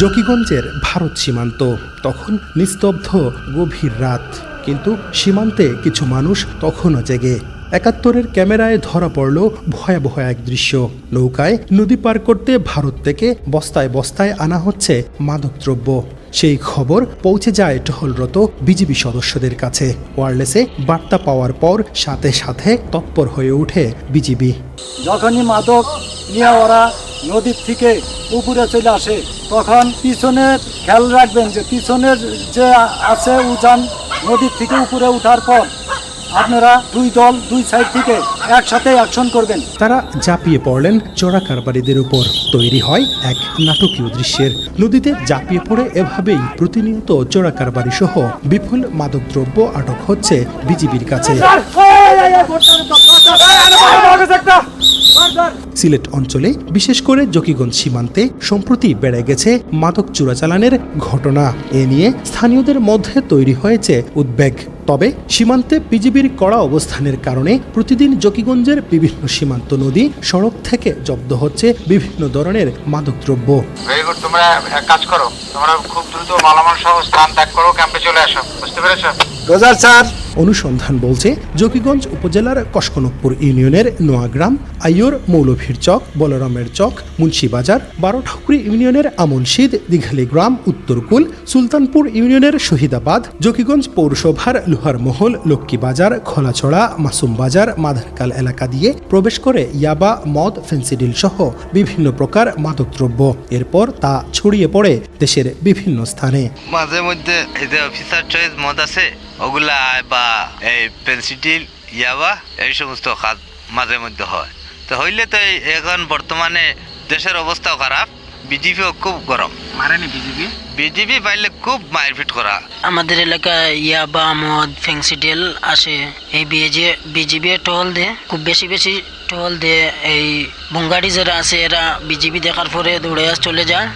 জকিগঞ্জের ভারত সীমান্ত তখন নিস্তব্ধ গভীর রাত। কিন্তু সীমান্তে কিছু মানুষ তখনও জেগে। একাত্তরের ক্যামেরায় ধরা পড়ল ভয়াবহ এক দৃশ্য। নৌকায় নদী পার করতে ভারত থেকে বস্তায় বস্তায় আনা হচ্ছে মাদকদ্রব্য। সেই খবর পৌঁছে যায় টহলরত বিজিবি সদস্যদের কাছে। ওয়ারলেসে বার্তা পাওয়ার পর সাথে সাথে তৎপর হয়ে ওঠে বিজিবি যখনই মাদক নিয়ে ওরা নদীর থেকে উপরে চলে আসে, তখন পিছনের খেয়াল রাখবেন যে, পিছনের যে আছে উজান নদীর থেকে উপরে উঠার পর আপনারা দুই দল দুই সাইড থেকে একসাথে অ্যাকশন করবেন। তারা ঝাঁপিয়ে পড়লেন চোরা কারবারিদের উপর। তৈরি হয় এক নাটকীয় দৃশ্যের। নদীতে ঝাঁপিয়ে পড়ে এভাবেই প্রতিনিয়ত চোরা কারবারি সহ বিপুল মাদকদ্রব্য আটক হচ্ছে বিজিবির কাছে। সিলেট অঞ্চলে বিশেষ করে জকিগঞ্জ সীমান্তে সম্প্রতি বেড়ে গেছে মাদক চোরাচালানের ঘটনা। এ নিয়ে স্থানীয়দের মধ্যে তৈরি হয়েছে উদ্বেগ। তবে সীমান্তে পিজিবির কড়া অবস্থানের কারণে প্রতিদিন জকিগঞ্জের বিভিন্ন সীমান্ত নদী সড়ক থেকে জব্দ হচ্ছে বিভিন্ন ধরনের মাদকদ্রব্য। ভেরি গুড তোমরা এক কাজ করো তোমরা খুব দ্রুত মালামাল সহ স্থান ত্যাগ করো ক্যাম্পে চলে আসো বুঝতে পেরেছ? রোজার স্যার অনুসন্ধান বলছে, জকিগঞ্জ উপজেলার কসকনকপুর ইউনিয়নের নোয়াগ্রাম, আইয়র মৌলভীর চক, বলরামের চক মুন্সিবাজার বারোঠাকুরি ইউনিয়নের আমনশিদ দিঘালি গ্রাম, উত্তরকুল, সুলতানপুর ইউনিয়নের শহীদাবাদ, জকিগঞ্জ পৌরসভার লোহারমহল লক্ষ্মীবাজার খোলাছড়া, মাসুম বাজার মাধারকাল এলাকা দিয়ে প্রবেশ করে ইয়াবা, মদ ফেন্সিডিল সহ বিভিন্ন প্রকার মাদকদ্রব্য। এরপর তা ছড়িয়ে পড়ে দেশের বিভিন্ন স্থানে। মাঝে মধ্যে এই যে অফিসার চয়েস মদ আছে, ওগুলা এই পেন্সিডিল ইয়াবা এই সমস্ত কাজ মাঝে মধ্যে হয়। তো হইলে তো এখন বর্তমানে দেশের অবস্থাও খারাপ বিজেপিও খুব গরম। মারেনি বিজেপি বিজেপি পাইলে খুব মারপিট করা। আমাদের এলাকায় ইয়াবা মদ ফেন্সিডেল আসে। এই বিজে বিজিবি টহল দে খুব বেশি বেশি টহল দে। এই বুঙ্গাড়ি যারা আছে এরা বিজিবি দেখার পরে দৌড়ে চলে যায়।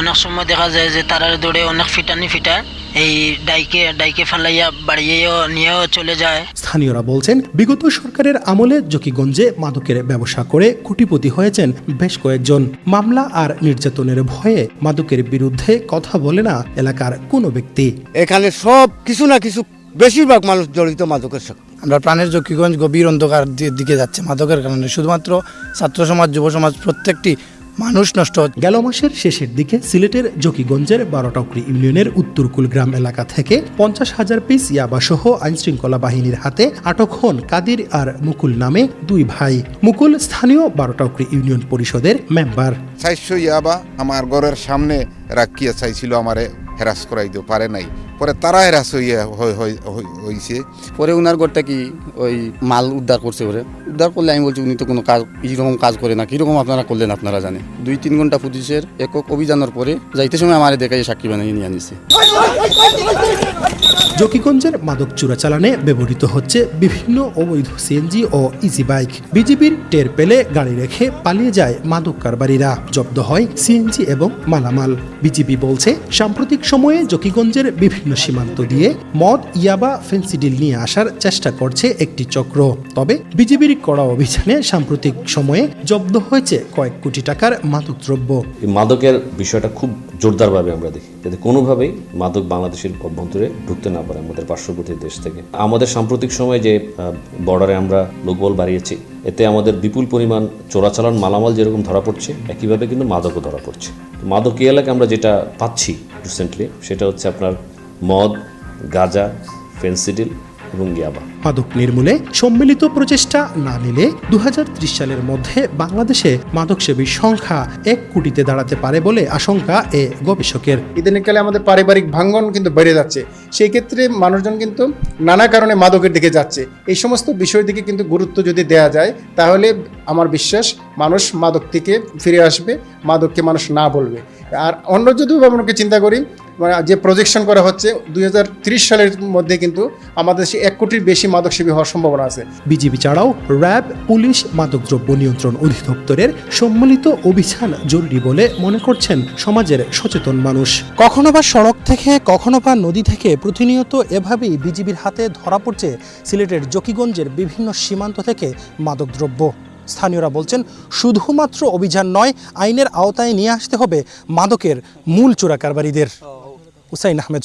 অনেক সময় দেখা যায় যে তারা দৌড়ে অনেক ফিটানি ফিটায়। এই ডাইকে ডাইকে ফেলাইয়া বাড়িয়েও নিয়েও চলে যায়। স্থানীয়রা বলছেন বিগত সরকারের আমলে জকিগঞ্জে মাদকের ব্যবসা করে কোটিপতি হয়েছেন বেশ কয়েকজন। মামলা আর নির্যাতনের ভয়ে মাদকের বিরুদ্ধে কথা বলে না এলাকার কোনো ব্যক্তি। এখানে সব কিছু না কিছু বেশিরভাগ মানুষ জড়িত মাদকের সাথে। আমরা প্রাণের জকিগঞ্জ গভীর অন্ধকার দিকে যাচ্ছে। মাদকের কারণে শুধুমাত্র ছাত্র সমাজ যুব সমাজ প্রত্যেকটি মানুষ নষ্ট। গেল মাসের শেষের দিকে সিলেটের জকিগঞ্জের বারোটাউকরি ইউনিয়নের উত্তরকুল গ্রাম এলাকা থেকে পঞ্চাশ হাজার পিস ইয়াবাসহ আইনশৃঙ্খলা বাহিনীর হাতে আটক হন কাদির আর মুকুল নামে দুই ভাই। মুকুল স্থানীয় বারোটাউকরি ইউনিয়ন পরিষদের মেম্বার। চারশো ইয়াবা আমার ঘরের সামনে রাখিয়া চাইছিল আমারে হেরাস করাইতে পারে নাই। পরে তারা হেরাস হইয়া হই- হই- হই- হইছে। পরে ওনার ঘরটা কি ওই মাল উদ্ধার করছে ওরে উদ্ধার করলে আমি বলছি উনি তো কোনো কাজ এইরকম কাজ করে না কীরকম আপনারা করলেন আপনারা জানে দুই তিন ঘণ্টা পুলিশের একক অভিযানের পরে যাইতে সময় আমার দেখাই সাক্ষী বানিয়ে নিয়ে আনিছে। জকিগঞ্জের মাদক চোরাচালানে ব্যবহৃত হচ্ছে বিভিন্ন অবৈধ সিএনজি ও ইজি বাইক। বিজিবির টের পেলে গাড়ি রেখে পালিয়ে যায় মাদক কারবারিরা। জব্দ হয় সিএনজি এবং মালামাল। বিজিবি বলছে সাম্প্রতিক সময়ে জকিগঞ্জের বিভিন্ন সীমান্ত দিয়ে মদ, ইয়াবা ফেন্সিডিল নিয়ে আসার চেষ্টা করছে একটি চক্র। তবে বিজিবির কড়া অভিযানে সাম্প্রতিক সময়ে জব্দ হয়েছে কয়েক কোটি টাকার মাদকদ্রব্য। এই মাদকের বিষয়টা খুব জোরদারভাবে আমরা দেখি, যাতে কোনোভাবেই মাদক বাংলাদেশের অভ্যন্তরে ঢুকতে না পারে আমাদের পার্শ্ববর্তী দেশ থেকে। আমাদের সাম্প্রতিক সময়ে যে বর্ডারে আমরা লোকবল বাড়িয়েছি, এতে আমাদের বিপুল পরিমাণ চোরাচালান মালামাল যেরকম ধরা পড়ছে, একইভাবে কিন্তু মাদকও ধরা পড়ছে। মাদক এলাকায় আমরা যেটা পাচ্ছি রিসেন্টলি সেটা হচ্ছে আপনার মদ গাঁজা ফেন্সিডিল এবং ইয়াবা মাদক নির্মূলে সম্মিলিত প্রচেষ্টা না নিলে দু সালের মধ্যে বাংলাদেশে মাদক সেবীর সংখ্যা এক কোটিতে দাঁড়াতে পারে বলে আশঙ্কা এ গবেষকের। ইদানিংকালে আমাদের পারিবারিক ভাঙ্গন কিন্তু বেড়ে যাচ্ছে। সেই ক্ষেত্রে মানুষজন কিন্তু নানা কারণে মাদকের দিকে যাচ্ছে। এই সমস্ত বিষয় দিকে কিন্তু গুরুত্ব যদি দেয়া যায়, তাহলে আমার বিশ্বাস মানুষ মাদক থেকে ফিরে আসবে, মাদককে মানুষ না বলবে। আর অন্য যদি আমরা চিন্তা করি মানে যে প্রজেকশন করা হচ্ছে দুই সালের মধ্যে কিন্তু আমাদের এক কোটির বেশি মাদকসেবী হওয়ার সম্ভাবনা আছে। বিজিবি ছাড়াও র্যাব, পুলিশ, মাদকদ্রব্য নিয়ন্ত্রণ অধিদপ্তরের সম্মিলিত অভিযান জরুরি বলে মনে করছেন সমাজের সচেতন মানুষ। কখনো বা সড়ক থেকে, কখনো বা নদী থেকে প্রতিনিয়ত এভাবেই বিজিবির হাতে ধরা পড়ছে সিলেটের জকিগঞ্জের বিভিন্ন সীমান্ত থেকে মাদকদ্রব্য। স্থানীয়রা বলছেন, শুধুমাত্র অভিযান নয়, আইনের আওতায় নিয়ে আসতে হবে মাদকের মূল চোরাকারবারীদের। হুসাইন আহমেদ